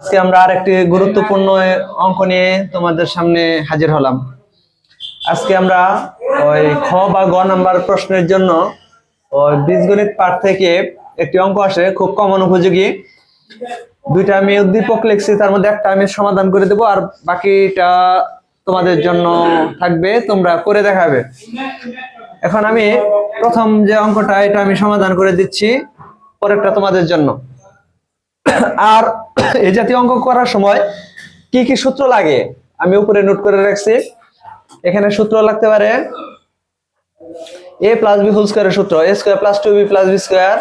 আজকে আমরা আর একটি গুরুত্বপূর্ণ অঙ্ক নিয়ে তোমাদের সামনে হাজির হলাম। আজকে আমরা ওই খ বা গ নাম্বার প্রশ্নের জন্য ওই বীজগণিত পাঠ থেকে একটি অঙ্ক আসে, খুব কমন উপযোগী। দুইটা আমি উদ্দীপক লিখছি, তার মধ্যে একটা আমি সমাধান করে দেবো, আর বাকিটা তোমাদের জন্য থাকবে, তোমরা করে দেখাবে। এখন আমি প্রথম যে অঙ্কটা, এটা আমি সমাধান করে দিচ্ছি, পরেরটা তোমাদের জন্য। আর এই জাতীয় অঙ্ক করার সময় কি কি সূত্র লাগে? আমি উপরে নোট করে রাখছি। এখানে সূত্র লাগতে পারে এ প্লাস বি হোল স্কোয়ারের সূত্র A square plus two B plus B square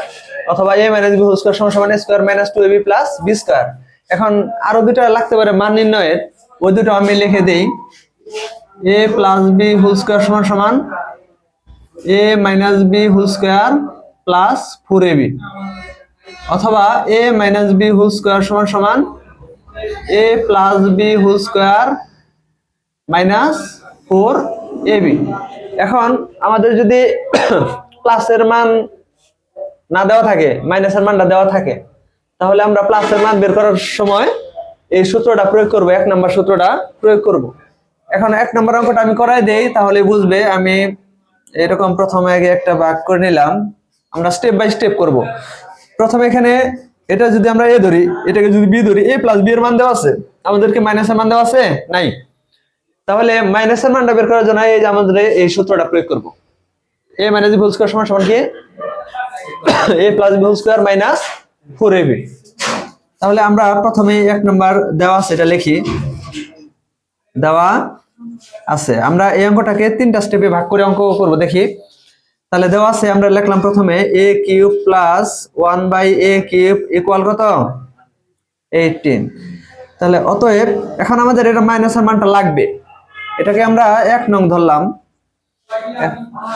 অথবা A minus B whole square সমান সমান square minus two B plus B square এখন আরও দুটো লাগতে পারে মান নির্ণয়ের। ওই দুটো আমি লিখে দেই। A plus B whole square সমান সমান A minus B whole square plus four A B অথবা A minus B whole square সমান সমান A plus B whole square minus four A B এখন আমাদের যদি প্লাসের মান না দেওয়া থাকে মাইনাসের মানটা দেওয়া থাকে, তাহলে আমরা প্লাসের মান বের করার সময় এই সূত্রটা প্রয়োগ করব, এক নম্বর সূত্রটা প্রয়োগ করব। এখন এক নম্বর অঙ্কটা আমি করাই দেই, তাহলে বুঝবে আমি এরকম প্রথমে আগে একটা ভাগ করে নিলাম, আমরা স্টেপ বাই স্টেপ করব। প্রথমে এখানে এটা যদি আমরা এ ধরি, এটাকে যদি বি ধরি, এ প্লাস বি এর মান দেওয়া আছে। আমাদেরকে মাইনাসের মান দেওয়া আছে? নাই। তাহলে মাইনাসের মানটা বের করার জন্য এই যে আমাদের এই সূত্রটা প্রয়োগ করব। এ মাইনাস বি স্কোয়ার সমান সমান কি? A plus B square minus four A B তাহলে আমরা প্রথমে এক নম্বর দেওয়া আছে, এটা লিখি। দেওয়া আছে। আমরা এই অঙ্কটাকে তিনটা স্টেপে ভাগ করে অঙ্ক করব, দেখি। তাহলে দেওয়া আছে, আমরা লিখলাম প্রথমে A cube plus one by A cube equal কত? এইটিন। তাহলে অতএব এখন আমাদের এটা মাইনাসের মানটা লাগবে। এটাকে আমরা এক নং ধরলাম।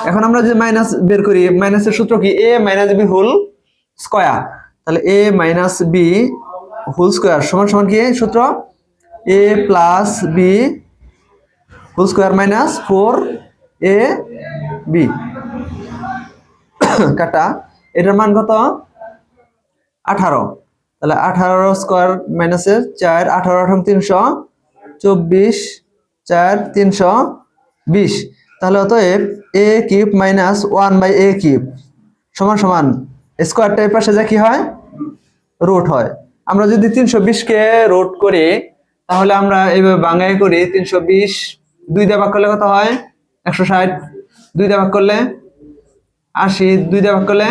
এখন আমরা যে মাইনাস বের করি মাইনাসের সূত্র কি? A minus B whole square তাহলে A minus B whole square সমান সমান কি সূত্র? A plus B whole square minus four A B কাটা। এটার মান কত? আঠারো। তাহলে আঠারো স্কোয়ার মাইনাসের চার, আঠারো আঠারো তিনশো, চব্বিশ চার তিনশো বিশ। তাহলে অতএব A cube minus one by A cube সমান সমান। স্কোয়ারটা এর পাশে যা কি হয়? রুট হয়। আমরা যদি তিনশো বিশকে রুট করি, তাহলে আমরা এইভাবে বাঙাই করি, তিনশো বিশ দুই দিয়ে ভাগ করলে কত হয়? একশো ষাট। দুই দিয়ে ভাগ করলে আশি, দুই দিয়ে ভাগ করলে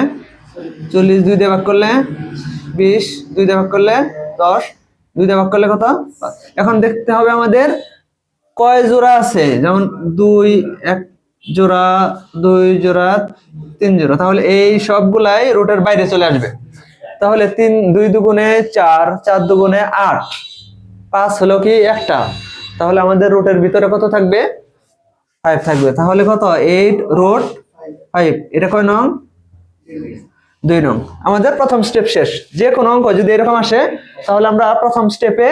চল্লিশ, দুই দিয়ে ভাগ করলে বিশ, দুই দিয়ে ভাগ করলে দশ, দুই দিয়ে ভাগ করলে কত? এখন দেখতে হবে আমাদের কয় জোড়া আছে? যেমন দুই, এক জোড়া, দুই জোড়া, তিন জোড়া। তাহলে এই সবগুলাই রুটের বাইরে চলে আসবে। তাহলে তিন, দুই দুগুণে চার চার দুগুণে আট। পাঁচ হলো কি একটা। তাহলে আমাদের রুটের ভিতরে কত থাকবে? ফাইভ থাকবে। তাহলে কত? এইট রোড ফাইভ এটা কয় নং? দুই নং। আমাদের প্রথম স্টেপ শেষ। যে কোনো অঙ্ক যদি এরকম আসে, তাহলে আমরা প্রথম স্টেপে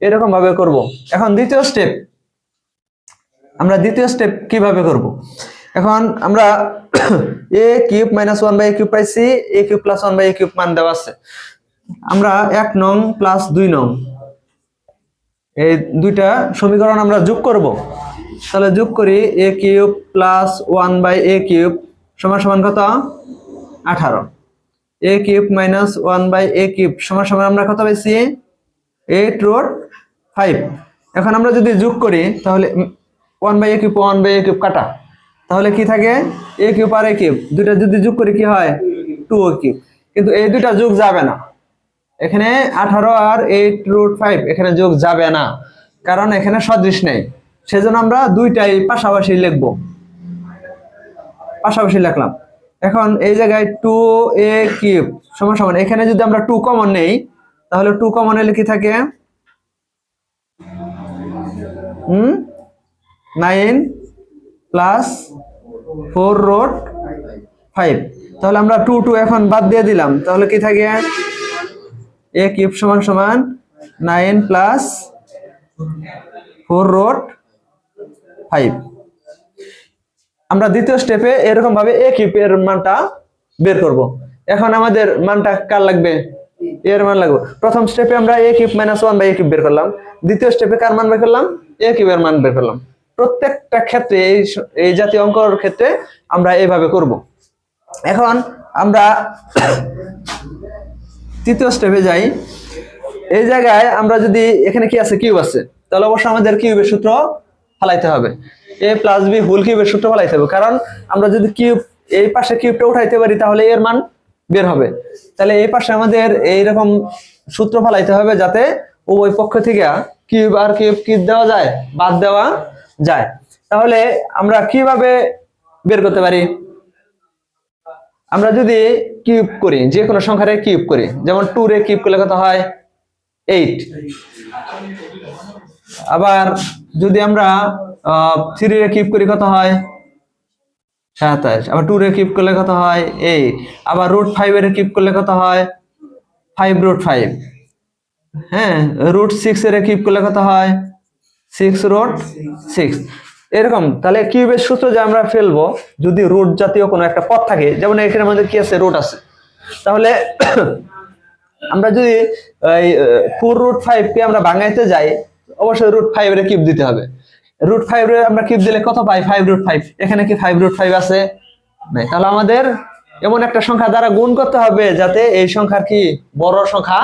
এরকম ভাবে করব। এখন দ্বিতীয় স্টেপ আমরা দ্বিতীয় স্টেপ কীভাবে করব? এখন আমরা A cube minus one by A cube পাইছি। A cube plus one by A cube মান দেওয়া আছে। আমরা এক নং প্লাস দুই নং। এই দুইটা সমীকরণ আমরা যোগ করব। তাহলে যোগ করি A cube plus one by A cube সমান সমান কত? আঠারো। A cube minus one by A cube সমান সমান আমরা কত পাইছি? এইট রোড ফাইভ এখন আমরা যদি যোগ করি, তাহলে one by A cube one by A cube কাটা। তাহলে কি থাকে? এ কিউব আর এ কিউব দুইটা যদি যোগ করি, কি হয়? টু ও কিউব কিন্তু এই দুইটা যোগ যাবে না। এখানে আঠারো আর এইট রুট ফাইভ এখানে যোগ যাবে না। কারণ এখানে সদৃশ নেই। সেজন্য আমরা দুইটাই পাশাপাশি লিখব। পাশাপাশি লিখলাম। এখন এই জায়গায় টু এ কিউব সমান সমান। এখানে যদি আমরা টু কমন নেই, তাহলে টু কমন এলে কি থাকে, হুম? Nine plus four root five তাহলে আমরা টু টু এখন বাদ দিয়ে দিলাম। তাহলে কি থাকে? এ কিউব সমান সমান nine plus four root five আমরা দ্বিতীয় স্টেপে এরকম ভাবে এ কিউবের মানটা বের করব। এখন আমাদের মানটা কার লাগবে? এর মান লাগবে। প্রথম স্টেপে আমরা A cube minus one by A cube বের করলাম। দ্বিতীয় স্টেপে কার মান বের করলাম? এ কিউবের মান বের করলাম। প্রত্যেকটা ক্ষেত্রে এই এই জাতীয় অঙ্কর ক্ষেত্রে আমরা এইভাবে করব। এখন আমরা তৃতীয় স্টেপে যাই। এই জায়গায় আমরা যদি এখানে কি আছে? কিউব আছে। তাহলে অবশ্যই আমাদের কিউবের সূত্র ফালাইতে হবে। এ প্লাস বি হোল কিউবের সূত্র ফালাইতে হবে। কারণ আমরা যদি কিউব এই পাশে কিউবটা উঠাইতে পারি, তাহলে এর মান বের হবে। তাহলে এই পাশে আমাদের এইরকম সূত্র ফালাইতে হবে যাতে উভয় পক্ষ থেকে কিউব আর কিউব কি দেওয়া যায়? বাদ দেওয়া যায়। তাহলে আমরা কীভাবে বের করতে পারি? আমরা যদি কিউব করি, যে কোনো সংখ্যারে কিউব করি, যেমন টু রে কিউব করলে কত হয়? এইট আবার যদি আমরা থ্রি রে কিউব করি কত হয়? সাতাশ। আবার টু রে কিউব করলে কত হয়? এইট আবার রুট ফাইভ এর কিউব করলে কত হয়? ফাইভ রুট ফাইভ হ্যাঁ রুট সিক্স এর কিউব করলে কত হয়? সিক্স রুট সিক্স এরকম। তাহলে কিউবের সূত্র যে আমরা ফেলব, যদি রুট জাতীয় কোনো একটা পথ থাকে, যেমন এখানে আমাদের কি আছে? রুট আছে। তাহলে আমরা যদি ফোর রুট ফাইভ কে আমরা ভাঙাইতে যাই অবশ্যই রুট ফাইভ এর কিউব দিতে হবে। রুট ফাইভ এর আমরা কিউব দিলে কত পাই? ফাইভ রুট ফাইভ এখানে কি ফাইভ রুট ফাইভ আছে? নাই। তাহলে আমাদের এমন একটা সংখ্যা দ্বারা গুণ করতে হবে যাতে এই সংখ্যার কি বড় সংখ্যা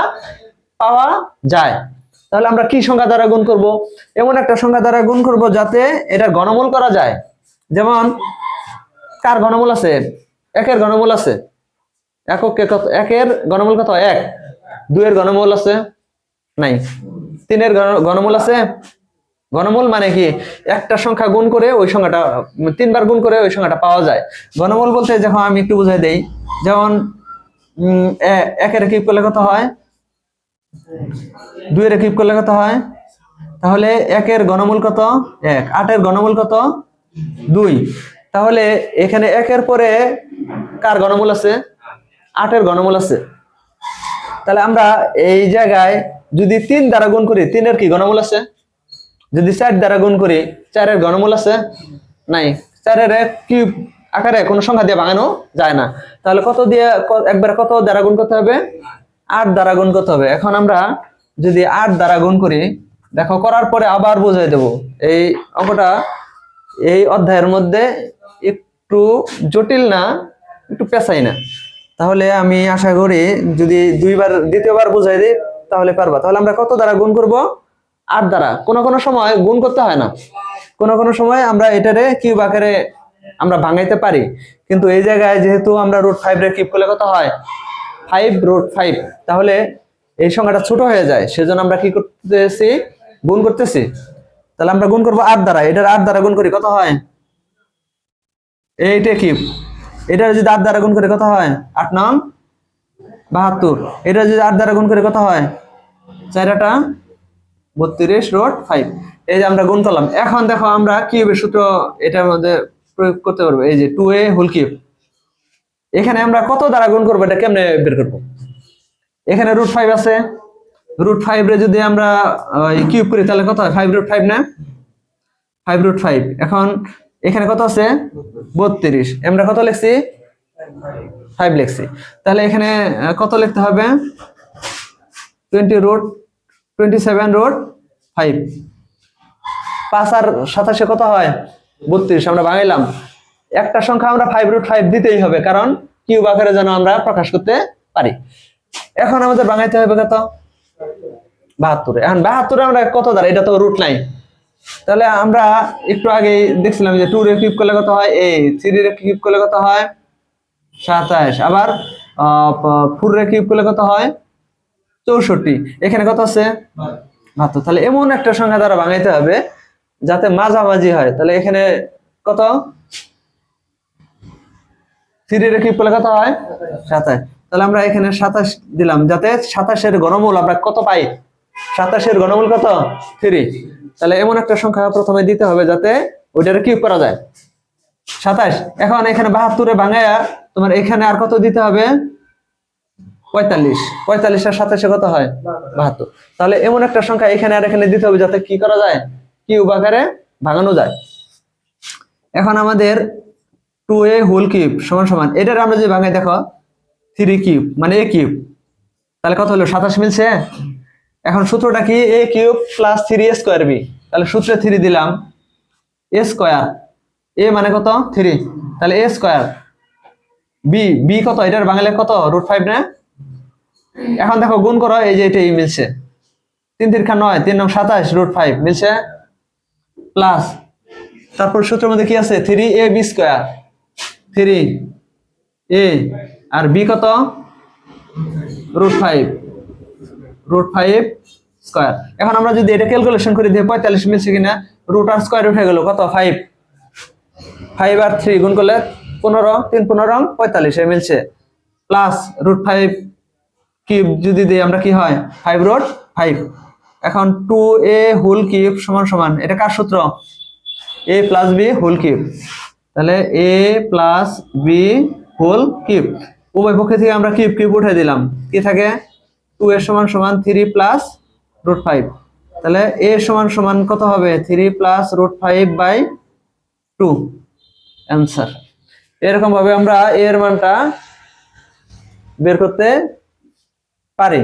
পাওয়া যায়। তাহলে আমরা কি সংখ্যা দ্বারা গুণ করব? এমন একটা সংখ্যা দ্বারা গুণ করব যাতে এটা গণমূল করা যায়। যেমন, কার গণমূল আছে? একের গণমূল আছে। এককে কত? একের গণমূল কত? এক। দুইয়ের গণমূল আছে? নাই। তিনের গণমূল আছে? গণমূল মানে কি? একটা সংখ্যা গুণ করে ওই সংখ্যাটা, তিনবার গুণ করে ওই সংখ্যাটা পাওয়া যায়। গণমূল বলতে যখন আমি একটু বুঝাই দেই। যেমন একের কিউব করলে কত হয়? দুইয়ের কিউব করলে কত হয়? তাহলে একের ঘনমূল কত? এক। আটের ঘনমূল কত? দুই। তাহলে এখানে একের পরে কার ঘনমূল আছে? আটের ঘনমূল আছে। তাহলে আমরা এই জায়গায় যদি তিন দ্বারা গুণ করি, তিনের কি ঘনমূল আছে? যদি চার দ্বারা গুণ করি, চারের ঘনমূল আছে? নাই। চারের এক কিউব আকারে কোনো সংখ্যা দিয়ে ভাঙানো যায় না। তাহলে কত দিয়ে একবার কত দ্বারা গুণ করতে হবে? আট দ্বারা গুণ করতে হবে। এখন আমরা যদি আট দ্বারা গুণ করি, দেখো, করার পরে আবার বুঝাই দেব। এই অঙ্কটা এই অধ্যায়ের মধ্যে একটু জটিল না, একটু পেঁচাই না। তাহলে আমি আশা করি যদি দুইবার, দ্বিতীয়বার বুঝাই দিই তাহলে পারবা। তাহলে আমরা কত দ্বারা গুণ করব? আট দ্বারা। কোনো কোনো সময় গুণ করতে হয় না। কোনো কোনো সময় আমরা এটারে কিউব আকারে আমরা ভাঙাইতে পারি। কিন্তু এই জায়গায় যেহেতু আমরা রুট ফাইভ রে কিউব করলে কত হয়? ফাইভ রুট ফাইভ তাহলে এই সংখ্যাটা ছোট হয়ে যায়। সেজন্য আমরা কি করতেছি? গুণ করতেছি। তাহলে আমরা গুণ করব আট দ্বারা। এটার আট দ্বারা গুণ করি কত হয়? এইটা কিউব। এটা যদি আট দ্বারা গুণ করে কত হয়? আট নং বাহাত্তর। এটা যদি আট দ্বারা গুণ করে কত হয়? চারটা বত্রিশ রোড ফাইভ এই যে আমরা গুণ করলাম। এখন দেখো আমরা কিউবের সূত্র এটার মধ্যে প্রয়োগ করতে পারব। এই যে টু এ হোল কিউব এখানে আমরা কত দ্বারা গুণ করব এটা কেমনে বের করব? এখানে রুট ফাইভ আছে। রুট ফাইভ রে যদি আমরা কিউব করি তাহলে কত হয়? ফাইভ রুট ফাইভ না? ফাইভ রুট ফাইভ এখন এখানে কত আছে? বত্রিশ। আমরা কত লিখছি? ফাইভ লিখছি তাহলে এখানে কত লিখতে হবে? Twenty root twenty seven root five পাঁচ আর সাতাশে কত হয়? বত্রিশ। আমরা ভাঙাইলাম একটা সংখ্যা আমরা ফাইভ রুট ফাইভ দিতেই হবে, কারণ কিউব আকারে যেন আমরা প্রকাশ করতে পারি। এখন আমাদের ভাঙাইতে হবে কত? বাহাত্তরে। এখন বাহাত্তরে আমরা কত দ্বারা? এটা তো রুট নাই। তাহলে আমরা একটু আগে দেখছিলাম যে টু রে কিউব করলে কত হয়? এই থ্রি রে কিউব করলে কত হয়? সাতাশ। আবার ফোর রে কিউব করলে কত হয়? চৌষট্টি। এখানে কত আছে? বাহাত্তর। তাহলে এমন একটা সংখ্যা দ্বারা ভাঙাইতে হবে, যাতে মাঝামাঝি হয়। তাহলে এখানে কত? থ্রি রে কিউব করলে কত হয়? সাতাশ। তাহলে আমরা এখানে সাতাশ দিলাম, যাতে সাতাশের ঘনমূল আমরা কত পাই? সাতাশের ঘনমূল কত? থ্রি তাহলে এমন একটা সংখ্যা প্রথমে দিতে হবে, যাতে ওইটারে কিউব করা যায়। সাতাশ। এখন এখানে বাহাত্তরে ভাঙায়া তোমার এখানে আর কত দিতে হবে? পঁয়তাল্লিশ। পঁয়তাল্লিশ আর সাতাশে কত হয়? বাহাত্তর। তাহলে এমন একটা সংখ্যা এখানে আর এখানে দিতে হবে যাতে কি করা যায়? কিউব আকারে ভাঙানো যায়। এখন আমাদের টু এ হোল কিউব সমান সমান। এটার আমরা যদি ভাঙাই, দেখো থ্রি কিউব মানে এ কিউব তাহলে কত হলো? সাতাশ মিলছে? এখন সূত্রটা কি? A cube plus three A square B তাহলে সূত্রে থ্রি দিলাম। এ স্কোয়ার এ মানে কত? থ্রি তাহলে এ স্কোয়ার বি বি কত? এটার বাঙালি কত? রুট ফাইভ না? এখন দেখো, গুণ করো, এই যে এটাই মিলছে। তিন তিরখা নয়, তিন নং সাতাশ রুট ফাইভ মিলছে? প্লাস তারপর সূত্রের মধ্যে কি আছে? Three A B square three A R B কত? Root five root five square এখন আমরা যদি এটা ক্যালকুলেশন করে দিয়ে পঁয়তাল্লিশ মিলছে কিনা রুট আর স্কোয়ার উঠে গেল কত? ফাইভ ফাইভ আর থ্রি গুণ করলে পনেরো, তিন পনেরো, পঁয়তাল্লিশ মিলছে। প্লাস রুট ফাইভ কিউব যদি দিই আমরা কি হয়? ফাইভ রুট ফাইভ এখন টু এ হোল কিউব সমান সমান, এটা কার সূত্র? A plus B whole cube তাহলে A plus B whole cube উভয় পক্ষে থেকে আমরা কিউব কিউব উঠে দিলাম। কি থাকে? টু এর সমান সমান থ্রি প্লাস রুট ফাইভ তাহলে এ সমান সমান কত হবে? Three plus root five by two answer এরকম ভাবে আমরা এর মানটা বের করতে পারি।